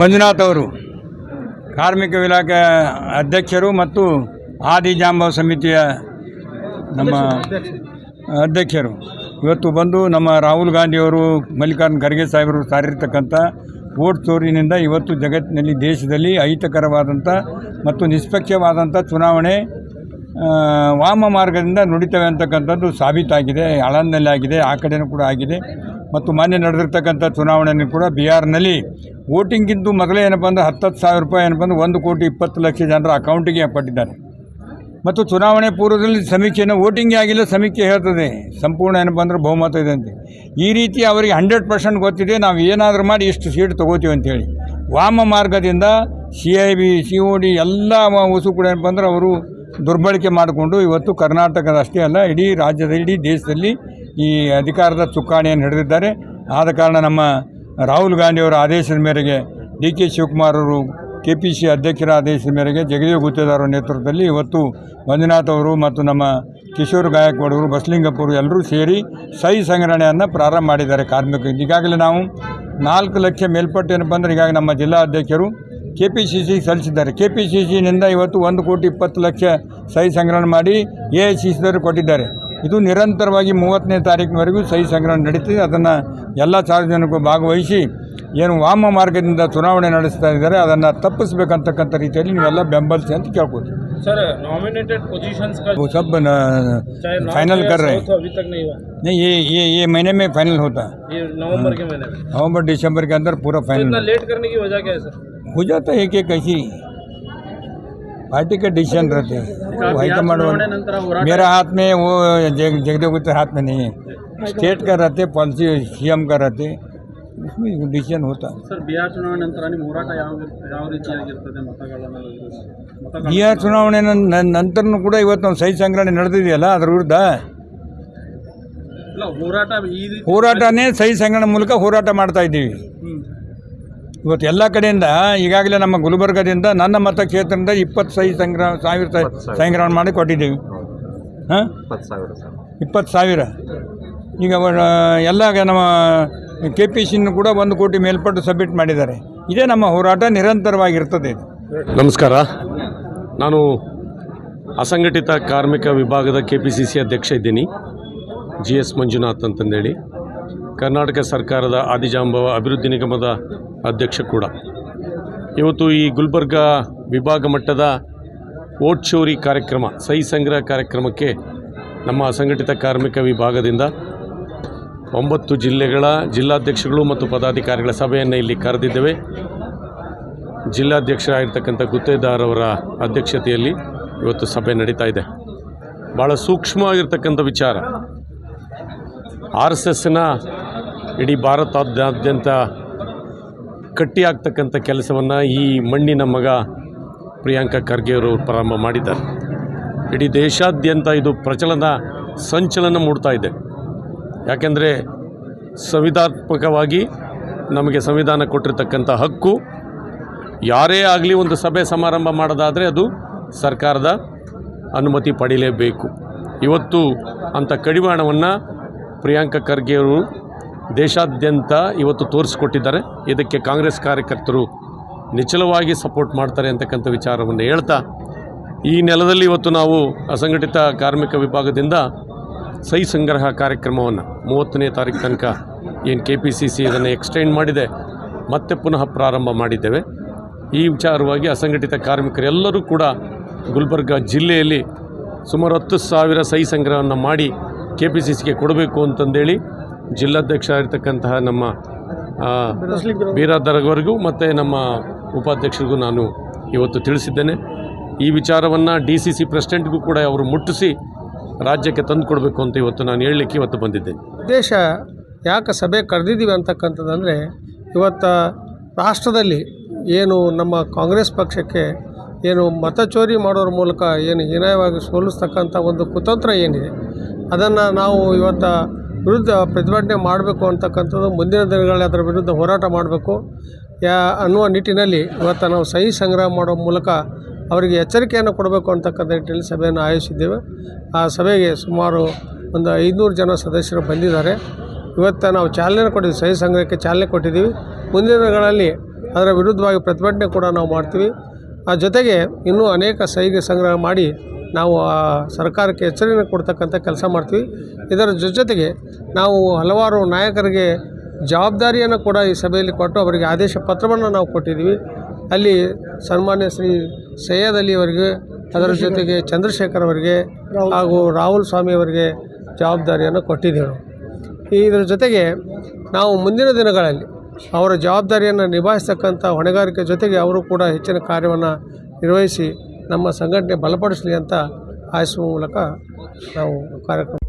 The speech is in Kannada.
ಮಂಜುನಾಥ್ ಅವರು, ಕಾರ್ಮಿಕ ಇಲಾಖೆ ಅಧ್ಯಕ್ಷರು ಮತ್ತು ಆದಿಜಾಂಬವ ಸಮಿತಿಯ ನಮ್ಮ ಅಧ್ಯಕ್ಷರು. ಇವತ್ತು ಬಂದು ನಮ್ಮ ರಾಹುಲ್ ಗಾಂಧಿಯವರು ಮಲ್ಲಿಕಾರ್ಜುನ ಖರ್ಗೆ ಸಾಹೇಬರು ಸಾರಿರ್ತಕ್ಕಂಥ ಓಟ್ ಚೋರಿನಿಂದ ಇವತ್ತು ಜಗತ್ತಿನಲ್ಲಿ, ದೇಶದಲ್ಲಿ ಅಹಿತಕರವಾದಂಥ ಮತ್ತು ನಿಷ್ಪಕ್ಷವಾದಂಥ ಚುನಾವಣೆ ವಾಮ ಮಾರ್ಗದಿಂದ ನುಡಿತವೆ ಅಂತಕ್ಕಂಥದ್ದು ಸಾಬೀತಾಗಿದೆ ಆಳಂದಲ್ಲಿ ಆಗಿದೆ ಆ ಕಡೆನೂ ಕೂಡ ಆಗಿದೆ. ಮತ್ತು ಮಾನ್ಯ ನಡೆದಿರ್ತಕ್ಕಂಥ ಚುನಾವಣೆಯನ್ನು ಕೂಡ ಬಿಹಾರ್ನಲ್ಲಿ ವೋಟಿಂಗ್ಗಿಂತ ಮೊದಲೇ ಏನಪ್ಪ ಅಂದರೆ ಹತ್ತತ್ತು ಸಾವಿರ ರೂಪಾಯಿ ಏನಪ್ಪ ಅಂದರೆ ಒಂದು ಕೋಟಿ ಇಪ್ಪತ್ತು ಲಕ್ಷ ಜನರ ಅಕೌಂಟಿಗೆ ಪಟ್ಟಿದ್ದಾರೆ ಮತ್ತು ಚುನಾವಣೆ ಪೂರ್ವದಲ್ಲಿ ಸಮೀಕ್ಷೆಯನ್ನು ವೋಟಿಂಗ್ ಆಗಿಲ್ಲ, ಸಮೀಕ್ಷೆ ಹೇಳ್ತದೆ. ಸಂಪೂರ್ಣ ಏನಪ್ಪ ಅಂದ್ರೆ ಬಹುಮತ ಇದೆ ಅಂತ. ಈ ರೀತಿ ಅವರಿಗೆ ಹಂಡ್ರೆಡ್ ಪರ್ಸೆಂಟ್ ಗೊತ್ತಿದೆ, ನಾವು ಏನಾದರೂ ಮಾಡಿ ಇಷ್ಟು ಸೀಟ್ ತೊಗೋತೀವಿ ಅಂತೇಳಿ ವಾಮ ಮಾರ್ಗದಿಂದ C I B, C O D ಎಲ್ಲ ವಸು ಕೂಡ ಏನಪ್ಪ ಅಂದ್ರೆ ಅವರು ದುರ್ಬಳಕೆ ಮಾಡಿಕೊಂಡು ಇವತ್ತು ಕರ್ನಾಟಕದ ಅಷ್ಟೇ ಅಲ್ಲ, ಇಡೀ ರಾಜ್ಯದ ಇಡೀ ದೇಶದಲ್ಲಿ ಈ ಅಧಿಕಾರದ ಚುಕ್ಕಾಣಿಯನ್ನು ಹಿಡಿದಿದ್ದಾರೆ. ಆದ ಕಾರಣ ನಮ್ಮ ರಾಹುಲ್ ಗಾಂಧಿಯವರ ಆದೇಶದ ಮೇರೆಗೆ ಡಿ ಕೆ ಶಿವಕುಮಾರ್ ಅವರು ಕೆ ಪಿ ಸಿ ಅಧ್ಯಕ್ಷರ ಆದೇಶದ ಮೇರೆಗೆ ಜಗದೀವ್ ಗುತ್ತೇದಾರ್ ನೇತೃತ್ವದಲ್ಲಿ ಇವತ್ತು ಮಂಜುನಾಥ್ ಅವರು ಮತ್ತು ನಮ್ಮ ಕಿಶೋರ್ ಗಾಯಕ್ವಾಡ್ ಅವರು ಬಸಲಿಂಗಪ್ಪ ಎಲ್ಲರೂ ಸೇರಿ ಸಹಿ ಸಂಗ್ರಹಣೆಯನ್ನು ಪ್ರಾರಂಭ ಮಾಡಿದ್ದಾರೆ ಕಾರ್ಮಿಕರು ಈಗಾಗಲೇ ನಾವು ನಾಲ್ಕು ಲಕ್ಷ ಮೇಲ್ಪಟ್ಟು ಏನಪ್ಪ ಅಂದರೆ ಈಗಾಗಲೇ ನಮ್ಮ ಜಿಲ್ಲಾ ಅಧ್ಯಕ್ಷರು ಕೆ ಪಿ ಸಿ ಸಿ ಸಲ್ಲಿಸಿದ್ದಾರೆ. ಕೆ ಪಿ ಸಿ ಸಿನಿಂದ ಇವತ್ತು ಒಂದು ಕೋಟಿ ಇಪ್ಪತ್ತು ಲಕ್ಷ ಸಹಿ ಸಂಗ್ರಹಣೆ ಮಾಡಿ ಎ ಐ ಸಿ ಸಿದವರು ಕೊಟ್ಟಿದ್ದಾರೆ. ಇದು ನಿರಂತರವಾಗಿ ಮೂವತ್ತನೇ ತಾರೀಕಿನವರೆಗೂ ಸಹಿ ಸಂಗ್ರಹಣೆ ನಡೀತಿದೆ ಅದನ್ನು ಎಲ್ಲ ಸಾರ್ವಜನಿಕರು ಭಾಗವಹಿಸಿ ಏನು ವಾಮ ಮಾರ್ಗದಿಂದ ಚುನಾವಣೆ ನಡೆಸ್ತಾ ಇದ್ದಾರೆ ಅದನ್ನು ತಪ್ಪಿಸ್ಬೇಕಂತಕ್ಕಂಥ ರೀತಿಯಲ್ಲಿ ನೀವೆಲ್ಲ ಬೆಂಬಲಿಸಿ ಅಂತ ಕೇಳ್ಬೋದು सर नॉमिनेटेड पोजीशंस का वो सब चाहे नॉर्थ फाइनल या कर रहे हैं साउथ अभी तक नहीं हुआ नहीं ये ये ये महीने में फाइनल होता है ये नवंबर के महीने में नवंबर दिसंबर के अंदर पूरा तो फाइनल इतना लेट करने की वजह क्या है सर हो जाता है एक एक ऐसी पार्टी के डिसीजन रहते हैं वो हाईकमांड वाले- ನಂತರ ಹೋರಾಟ मेरा हाथ में वो जग जगदेव गुप्ता हाथ में नहीं है स्टेट का रहते पॉलिसी सीएम का रहते उसमें डिसीजन होता है ಸರ್ ಬಿಹಾರ್ ಚುನಾವಣೆ ನಂತರ ನಿಮ್ಮ ಹೋರಾಟ ಯಾವ ಯಾವ ರೀತಿಯಾಗಿರ್ತದೆ ಮತಗಳನ್ನು ಮತ ಬಿಹಾರ್ ಚುನಾವಣೆ ನಂತರನೂ ಕೂಡ ಇವತ್ತು ನಾವು ಸಹಿ ಸಂಗ್ರಹಣೆ ನಡೆದಿದೆಯಲ್ಲ ಅದ್ರ ವಿರುದ್ಧ ಇಲ್ಲ ಹೋರಾಟ ಈ ರೀತಿ ಹೋರಾಟನೇ ಸಹಿ ಸಂಗ್ರಹಣೆ ಮೂಲಕ ಹೋರಾಟ ಮಾಡ್ತಾ ಇದ್ದೀವಿ ಹ್ಮ್. ಇವತ್ತು ಎಲ್ಲ ಕಡೆಯಿಂದ ಈಗಾಗಲೇ ನಮ್ಮ ಗುಲ್ಬರ್ಗದಿಂದ ನನ್ನ ಮತಕ್ಷೇತ್ರದಿಂದ ಇಪ್ಪತ್ತು ಸಹಿ ಸಂಗ್ರಹ ಸಾವಿರ ಸಂಗ್ರಹ ಸಂಗ್ರಹಣ ಮಾಡಿ ಕೊಟ್ಟಿದ್ದೀವಿ. ಹಾಂ? ಇಪ್ಪತ್ತು ಸಾವಿರ ಈಗ ಎಲ್ಲ ನಮ್ಮ ಕೆ ಪಿ ಸಿನ್ನು ಕೂಡ ಒಂದು ಕೋಟಿ ಮೇಲ್ಪಟ್ಟು ಸಬ್ಮಿಟ್ ಮಾಡಿದ್ದಾರೆ. ಇದೇ ನಮ್ಮ ಹೋರಾಟ ನಿರಂತರವಾಗಿರ್ತದೆ ಇದು. ನಮಸ್ಕಾರ. ನಾನು ಅಸಂಘಟಿತ ಕಾರ್ಮಿಕ ವಿಭಾಗದ ಕೆ ಪಿ ಸಿ ಸಿ ಅಧ್ಯಕ್ಷ ಇದ್ದೀನಿ. ಜಿ ಎಸ್ ಮಂಜುನಾಥ್ ಅಂತಂದೇಳಿ. ಕರ್ನಾಟಕ ಸರ್ಕಾರದ ಆದಿಜಾಂಬವ ಅಭಿವೃದ್ಧಿ ನಿಗಮದ ಅಧ್ಯಕ್ಷ ಕೂಡ. ಇವತ್ತು ಈ ಗುಲ್ಬರ್ಗ ವಿಭಾಗ ಮಟ್ಟದ ಓಟ್ ಚೋರಿ ಕಾರ್ಯಕ್ರಮ ಸಹಿ ಸಂಗ್ರಹ ಕಾರ್ಯಕ್ರಮಕ್ಕೆ ನಮ್ಮ ಅಸಂಘಟಿತ ಕಾರ್ಮಿಕ ವಿಭಾಗದಿಂದ ಒಂಬತ್ತು ಜಿಲ್ಲೆಗಳ ಜಿಲ್ಲಾಧ್ಯಕ್ಷಗಳು ಮತ್ತು ಪದಾಧಿಕಾರಿಗಳ ಸಭೆಯನ್ನು ಇಲ್ಲಿ ಕರೆದಿದ್ದೇವೆ. ಜಿಲ್ಲಾಧ್ಯಕ್ಷರಾಗಿರ್ತಕ್ಕಂಥ ಗುತ್ತೇದಾರ್ ಅವರ ಅಧ್ಯಕ್ಷತೆಯಲ್ಲಿ ಇವತ್ತು ಸಭೆ ನಡೀತಾ ಇದೆ. ಭಾಳ ಸೂಕ್ಷ್ಮವಾಗಿರ್ತಕ್ಕಂಥ ವಿಚಾರ. ಆರ್ ಎಸ್ ಎಸ್ನ ಇಡೀ ಭಾರತಾದ್ಯಂತ ಕಟ್ಟಿ ಆಗ್ತಕ್ಕಂಥ ಕೆಲಸವನ್ನು ಈ ಮಣ್ಣಿನ ಮಗ ಪ್ರಿಯಾಂಕಾ ಖರ್ಗೆ ಅವರು ಪ್ರಾರಂಭ ಮಾಡಿದ್ದಾರೆ. ಇಡೀ ದೇಶಾದ್ಯಂತ ಇದು ಪ್ರಚಲನ, ಸಂಚಲನ ಮೂಡ್ತಾ ಇದೆ. ಯಾಕೆಂದರೆ ಸಂವಿಧಾತ್ಮಕವಾಗಿ ನಮಗೆ ಸಂವಿಧಾನ ಕೊಟ್ಟಿರ್ತಕ್ಕಂಥ ಹಕ್ಕು, ಯಾರೇ ಆಗಲಿ ಒಂದು ಸಭೆ ಸಮಾರಂಭ ಮಾಡೋದಾದರೆ ಅದು ಸರ್ಕಾರದ ಅನುಮತಿ ಪಡೀಲೇಬೇಕು. ಇವತ್ತು ಅಂಥ ಕಡಿವಾಣವನ್ನು ಪ್ರಿಯಾಂಕಾ ಖರ್ಗೆ ಅವರು ದೇಶಾದ್ಯಂತ ಇವತ್ತು ತೋರಿಸಿಕೊಟ್ಟಿದ್ದಾರೆ. ಇದಕ್ಕೆ ಕಾಂಗ್ರೆಸ್ ಕಾರ್ಯಕರ್ತರು ನಿಚಲವಾಗಿ ಸಪೋರ್ಟ್ ಮಾಡ್ತಾರೆ ಅಂತಕ್ಕಂಥ ವಿಚಾರವನ್ನು ಹೇಳ್ತಾ, ಈ ನೆಲದಲ್ಲಿ ಇವತ್ತು ನಾವು ಅಸಂಘಟಿತ ಕಾರ್ಮಿಕ ವಿಭಾಗದಿಂದ ಸಹಿ ಸಂಗ್ರಹ ಕಾರ್ಯಕ್ರಮವನ್ನು ಮೂವತ್ತನೇ ತಾರೀಕು ತನಕ ಏನು ಕೆ ಪಿ ಸಿ ಸಿ ಇದನ್ನು ಎಕ್ಸ್ಟೆಂಡ್ ಮಾಡಿದೆ, ಮತ್ತೆ ಪುನಃ ಪ್ರಾರಂಭ ಮಾಡಿದ್ದೇವೆ. ಈ ವಿಚಾರವಾಗಿ ಅಸಂಘಟಿತ ಕಾರ್ಮಿಕರೆಲ್ಲರೂ ಕೂಡ ಗುಲ್ಬರ್ಗ ಜಿಲ್ಲೆಯಲ್ಲಿ ಸುಮಾರು ಹತ್ತು ಸಾವಿರ ಸಹಿ ಸಂಗ್ರಹವನ್ನು ಮಾಡಿ ಕೆ ಪಿ ಸಿ ಸಿಗೆ ಕೊಡಬೇಕು ಅಂತಂದೇಳಿ ಜಿಲ್ಲಾಧ್ಯಕ್ಷ ಆಗಿರ್ತಕ್ಕಂತಹ ನಮ್ಮ ಆ, ಬೀರಾದರ್ವರೆಗೂ ಮತ್ತು ನಮ್ಮ ಉಪಾಧ್ಯಕ್ಷರಿಗೂ ನಾನು ಇವತ್ತು ತಿಳಿಸಿದ್ದೇನೆ. ಈ ವಿಚಾರವನ್ನು ಡಿ ಸಿ ಸಿ ಪ್ರೆಸಿಡೆಂಟ್ಗೂ ಕೂಡ ಅವರು ಮುಟ್ಟಿಸಿ ರಾಜ್ಯಕ್ಕೆ ತಂದು ಕೊಡಬೇಕು ಅಂತ ಇವತ್ತು ನಾನು ಹೇಳಲಿಕ್ಕೆ ಇವತ್ತು ಬಂದಿದ್ದೇನೆ. ಉದ್ದೇಶ ಯಾಕೆ ಸಭೆ ಕರೆದಿದ್ದೀವಿ ಅಂತಕ್ಕಂಥದ್ದಂದರೆ ಇವತ್ತು ರಾಷ್ಟ್ರದಲ್ಲಿ ಏನು ನಮ್ಮ ಕಾಂಗ್ರೆಸ್ ಪಕ್ಷಕ್ಕೆ ಏನು ಮತ ಚೋರಿ ಮಾಡೋರ ಮೂಲಕ ಏನು ಹೀನಾಯವಾಗಿ ಸೋಲಿಸ್ತಕ್ಕಂಥ ಒಂದು ಕುತಂತ್ರ ಏನಿದೆ ಅದನ್ನು ನಾವು ಇವತ್ತು ವಿರುದ್ಧ ಪ್ರತಿಭಟನೆ ಮಾಡಬೇಕು ಅಂತಕ್ಕಂಥದ್ದು ಮುಂದಿನ ದಿನಗಳಲ್ಲಿ ಅದರ ವಿರುದ್ಧ ಹೋರಾಟ ಮಾಡಬೇಕು. ಯಾ, ಅನ್ನುವ ನಿಟ್ಟಿನಲ್ಲಿ ಇವತ್ತು ನಾವು ಸಹಿ ಸಂಗ್ರಹ ಮಾಡುವ ಮೂಲಕ ಅವರಿಗೆ ಎಚ್ಚರಿಕೆಯನ್ನು ಕೊಡಬೇಕು ಅಂತಕ್ಕಂಥ ನಿಟ್ಟಿನಲ್ಲಿ ಸಭೆಯನ್ನು ಆಯೋಜಿಸಿದ್ದೇವೆ. ಆ ಸಭೆಗೆ ಸುಮಾರು ಒಂದು ಐದುನೂರು ಜನ ಸದಸ್ಯರು ಬಂದಿದ್ದಾರೆ. ಇವತ್ತು ನಾವು ಚಾಲನೆ ಕೊಟ್ಟಿದ್ದೀವಿ, ಸಹಿ ಸಂಗ್ರಹಕ್ಕೆ ಚಾಲನೆ ಕೊಟ್ಟಿದ್ದೀವಿ. ಮುಂದಿನ ದಿನಗಳಲ್ಲಿ ಅದರ ವಿರುದ್ಧವಾಗಿ ಪ್ರತಿಭಟನೆ ಕೂಡ ನಾವು ಮಾಡ್ತೀವಿ. ಆ ಜೊತೆಗೆ ಇನ್ನೂ ಅನೇಕ ಸಹಿಗೆ ಸಂಗ್ರಹ ಮಾಡಿ ನಾವು ಸರ್ಕಾರಕ್ಕೆ ಎಚ್ಚರಿಕೆ ಕೊಡ್ತಕ್ಕಂಥ ಕೆಲಸ ಮಾಡ್ತೀವಿ. ಇದರ ಜೊತೆಗೆ ನಾವು ಹಲವಾರು ನಾಯಕರಿಗೆ ಜವಾಬ್ದಾರಿಯನ್ನು ಕೂಡ ಈ ಸಭೆಯಲ್ಲಿ ಕೊಟ್ಟು ಅವರಿಗೆ ಆದೇಶ ಪತ್ರವನ್ನು ನಾವು ಕೊಟ್ಟಿದ್ದೀವಿ. ಅಲ್ಲಿ ಸನ್ಮಾನ್ಯ ಶ್ರೀ ಸೈಯದ್ ಅಲಿ ಅವರಿಗೆ, ಅದರ ಜೊತೆಗೆ ಚಂದ್ರಶೇಖರ್ ಅವರಿಗೆ ಹಾಗೂ ರಾಹುಲ್ ಸ್ವಾಮಿ ಅವರಿಗೆ ಜವಾಬ್ದಾರಿಯನ್ನು ಕೊಟ್ಟಿದ್ದೇವೆ ಇದರ ಜೊತೆಗೆ ನಾವು ಮುಂದಿನ ದಿನಗಳಲ್ಲಿ ಅವರ ಜವಾಬ್ದಾರಿಯನ್ನು ನಿಭಾಯಿಸ್ತಕ್ಕಂಥ ಹೊಣೆಗಾರಿಕೆ ಜೊತೆಗೆ ಅವರು ಕೂಡ ಹೆಚ್ಚಿನ ಕಾರ್ಯವನ್ನು ನಿರ್ವಹಿಸಿ ನಮ್ಮ ಸಂಘಟನೆ ಬಲಪಡಿಸಲಿ ಅಂತ ಹಾರೈಸುವ ಮೂಲಕ ನಾವು ಕಾರ್ಯಕ್ರಮ